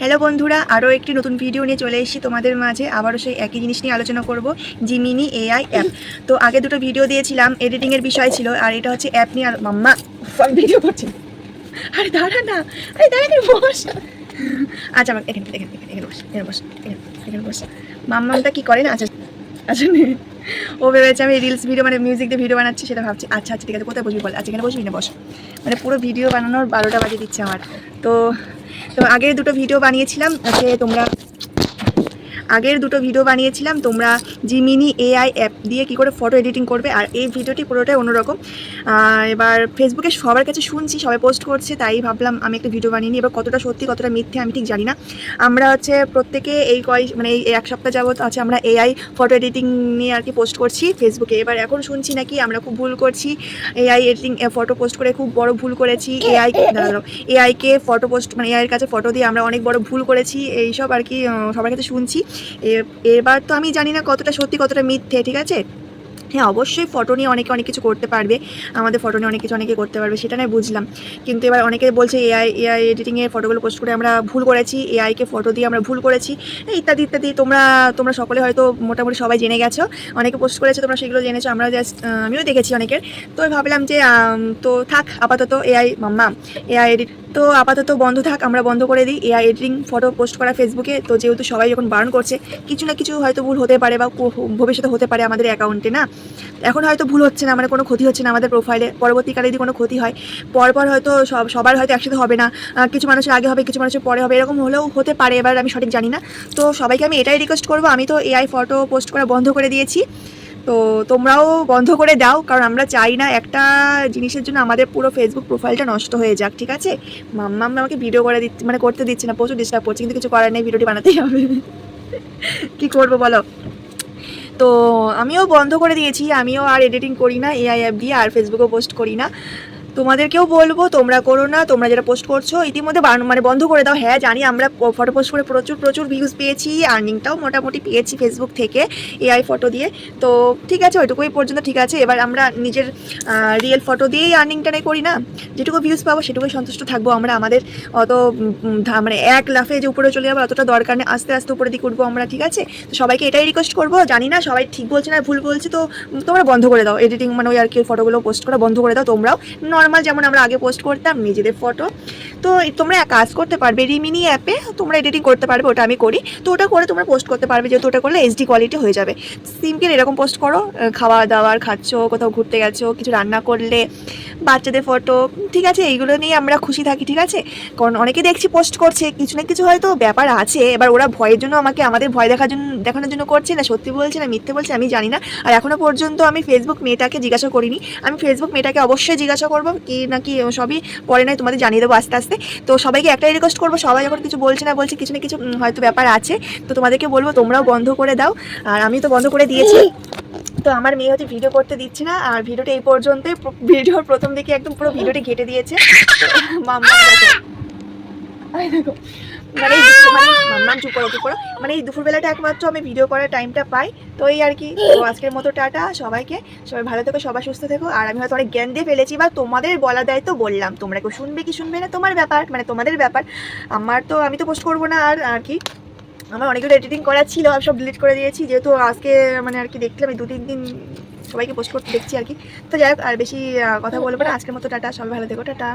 Hello বন্ধুরা, আরও একটি নতুন ভিডিও নিয়ে চলে এসেছি তোমাদের মাঝে। আবারও সেই একই জিনিস নিয়ে আলোচনা করব জিমিনি এআই অ্যাপ তো আগে দুটো ভিডিও দিয়েছিলাম এডিটিংয়ের বিষয় ছিল, আর এটা হচ্ছে অ্যাপ নিয়ে আর মাম্মা ভিডিও করছি। আরে দাঁড়া না, আরে দাঁড়া বস। আচ্ছা আমার এখানে এখানে এখানে বস এখানে বস এখানে বস। মাম্মামটা কি করে না? আচ্ছা আচ্ছা নে। ও ভেবেছে আমি রিলস ভিডিও মানে মিউজিক দিয়ে ভিডিও বানাচ্ছি, সেটা ভাবছি আচ্ছা আচ্ছা ঠিক আছে, কোথায় বসবি বল? আচ্ছা এখানে বসবি না, বস। মানে পুরো ভিডিও বানানোর বারোটা বাজে দিচ্ছে আমার। তো তো আগের দুটো ভিডিও বানিয়েছিলাম যে তোমরা আগের দুটো ভিডিও বানিয়েছিলাম, তোমরা জিমিনি এআই অ্যাপ দিয়ে কি করে ফটো এডিটিং করবে, আর এই ভিডিওটি পুরোটাই অন্যরকম। এবার ফেসবুকে সবার কাছে শুনছি, সবাই পোস্ট করছে, তাই ভাবলাম আমি একটা ভিডিও বানিয়ে নিই, এবার কতটা সত্যি, কতটা মিথ্যে আমি ঠিক জানি না। আমরা হচ্ছে প্রত্যেকে এই কয় মানে এই এক সপ্তাহ যাবত আছে আমরা এআই ফটো এডিটিং নিয়ে আর কি পোস্ট করছি ফেসবুকে এবার এখন শুনছি নাকি আমরা খুব ভুল করছি এআই এডিটিং ফটো পোস্ট করে খুব বড় ভুল করেছি এআই এআইকে ফটো পোস্ট মানে এআইয়ের কাছে ফটো দিয়ে আমরা অনেক বড় ভুল করেছি, এইসব আর কি সবার কাছে শুনছি। এবার তো আমি জানি না কতটা সত্যি কতটা মিথ্যে ঠিক আছে? হ্যাঁ অবশ্যই ফটো নিয়ে অনেকে অনেক কিছু করতে পারবে। আমাদের ফটো নিয়ে অনেক কিছু অনেকে করতে পারবে, সেটা নয়, বুঝলাম। কিন্তু এবার অনেকে বলছে এআই এআই এডিটিংয়ে ফটোগুলো পোস্ট করে আমরা ভুল করেছি এআইকে ফটো দিয়ে আমরা ভুল করেছি ইত্যাদি ইত্যাদি। তোমরা তোমরা সকলে হয়তো মোটামুটি সবাই জেনে গেছো। অনেকে পোস্ট করেছে, তোমরা সেগুলো জেনেছো, আমরা জাস্ট আমিও দেখেছি অনেকের। তো ভাবলাম যে তো থাক, আপাতত এআই মাম্মা এআই এডিট তো আপাতত বন্ধ থাক, আমরা বন্ধ করে দিই। এআই এডিটিং ফটো পোস্ট করা ফেসবুকে তো যেহেতু সবাই যখন বারণ করছে, কিছু না কিছু হয়তো ভুল হতে পারে বা ভবিষ্যতে হতে পারে আমাদের অ্যাকাউন্টে না? এখন হয়তো ভুল হচ্ছে না মানে কোনো ক্ষতি হচ্ছে না আমাদের প্রোফাইলে পরবর্তীকালে যদি কোনো ক্ষতি হয়, পরপর হয়তো সব, সবার হয়তো একসাথে হবে না কিছু মানুষের আগে হবে, কিছু মানুষের পরে হবে, এরকম হলেও হতে পারে, এবার আমি সঠিক জানি না। তো সবাইকে আমি এটাই রিকোয়েস্ট করব, আমি তো এআই ফটো পোস্ট করা বন্ধ করে দিয়েছি। তো তোমরাও বন্ধ করে দাও, কারণ আমরা চাই না একটা জিনিসের জন্য আমাদের পুরো ফেসবুক প্রোফাইলটা নষ্ট হয়ে যাক, ঠিক আছে? মাম্মা আমাকে ভিডিও করে দিচ্ছে মানে করতে দিচ্ছে না, প্রচুর ডিস্টার্ব করছে, কিন্তু কিছু করার নেই ভিডিওটি বানাতেই হবে। কি করব বলো? তো আমিও বন্ধ করে দিয়েছি, আমিও আর এডিটিং করি না এআই অ্যাপ দিয়ে আর ফেসবুকেও পোস্ট করি না। তোমাদেরকেও বলব, তোমরা করো না, তোমরা যেটা পোস্ট করছ, ইতিমধ্যে মানে বন্ধ করে দাও। হ্যাঁ জানি আমরা ফটো পোস্ট করে প্রচুর প্রচুর ভিউজ পেয়েছি আর্নিংটাও মোটামুটি পেয়েছি ফেসবুক থেকে এআই ফটো দিয়ে। তো ঠিক আছে, ওইটুকুই পর্যন্ত ঠিক আছে। এবার আমরা নিজের রিয়েল ফটো দিয়েই আর্নিংটা নেই করি না? যেটুকু ভিউজ পাবো, সেটুকুই সন্তুষ্ট থাকব। আমরা আমাদের অত মানে এক লাফে যে উপরে চলে যাব অতটা দরকার নেই। আস্তে আস্তে উপরে দিকে উঠবো আমরা, ঠিক আছে? তো সবাইকে এটাই রিকোয়েস্ট করব। জানি না, সবাই ঠিক বলছে না ভুল বলছে, তো তোমরা বন্ধ করে দাও। এডিটিং মানে ওই আর কি ফটোগুলো পোস্ট করা বন্ধ করে দাও, তোমরাও। নর্মাল যেমন আমরা আগে পোস্ট করতাম, নিজেদের ফটো তো তোমরা এক কাজ করতে পারবে রিমিনি অ্যাপে তোমরা এডিটিং করতে পারবে, ওটা আমি করি। তো ওটা করে তোমরা পোস্ট করতে পারবে, যেহেতু ওটা করলে এইচডি কোয়ালিটি হয়ে যাবে। সিম্পল এরকম পোস্ট করো খাওয়া দাওয়ার খাচ্ছ, কোথাও ঘুরতে গেছো, কিছু রান্না করলে, বাচ্চাদের ফটো ঠিক আছে? এইগুলো নিয়ে আমরা খুশি থাকি, ঠিক আছে? কারণ অনেকে দেখছি পোস্ট করছে, কিছু না কিছু হয়তো ব্যাপার আছে, এবার ওরা ভয়ের জন্য আমাকে, আমাদের ভয় দেখার জন্য, দেখানোর জন্য করছে না, সত্যি বলছে না, মিথ্যে বলছে, আমি জানি না। আর এখনও পর্যন্ত আমি ফেসবুক মেয়েটাকে জিজ্ঞাসা করিনি। আমি ফেসবুক মেয়েটাকে অবশ্যই জিজ্ঞাসা করব। কি না কি, সবই পরে নয়, তোমাদের জানিয়ে দেবো আস্তে আস্তে। তো সবাইকে একটাই রিকোয়েস্ট করব, সবাই যখন কিছু বলছে না বলছে, কিছু না কিছু হয়তো ব্যাপার আছে। তো তোমাদেরকে বলব, তোমরাও বন্ধ করে দাও। আর আমি তো বন্ধ করে দিয়েছি। তো আমার মেয়ে হচ্ছে ভিডিও করতে দিচ্ছে না, আর ভিডিওটা এই পর্যন্ত ভিডিওর প্রথম দিকে একদম পুরো ভিডিওটি ঘেটে দিয়েছে। মাম্মা মানে এই মানে মাম্মাম চুপ করো চুপ করো মানে এই দুপুরবেলাটা একমাত্র আমি ভিডিও করার টাইমটা পাই। তো এই আর কি। তো আজকের মতো টাটা সবাইকে। সবাই ভালো থেকো, সবাই সুস্থ থেকো। আর আমি হয়তো অনেক জ্ঞান দিয়ে ফেলেছি, বা তোমাদের বলা দেয় তো বললাম। তোমরা কেউ শুনবে কি শুনবে না, তোমার ব্যাপার মানে তোমাদের ব্যাপার। আমার তো আমি তো পোস্ট করব না, আর আর কি। আমার অনেকগুলো এডিটিং করা ছিল, আমি সব ডিলিট করে দিয়েছি। যেহেতু আজকে মানে আর কি দেখলাম, এই দু তিন দিন সবাইকে পোস্ট করতে দেখছি আর কি। তো যাই হোক, আর বেশি কথা বলব না। আজকের মতো টাটা, সবাই ভালো থেকো, টাটা।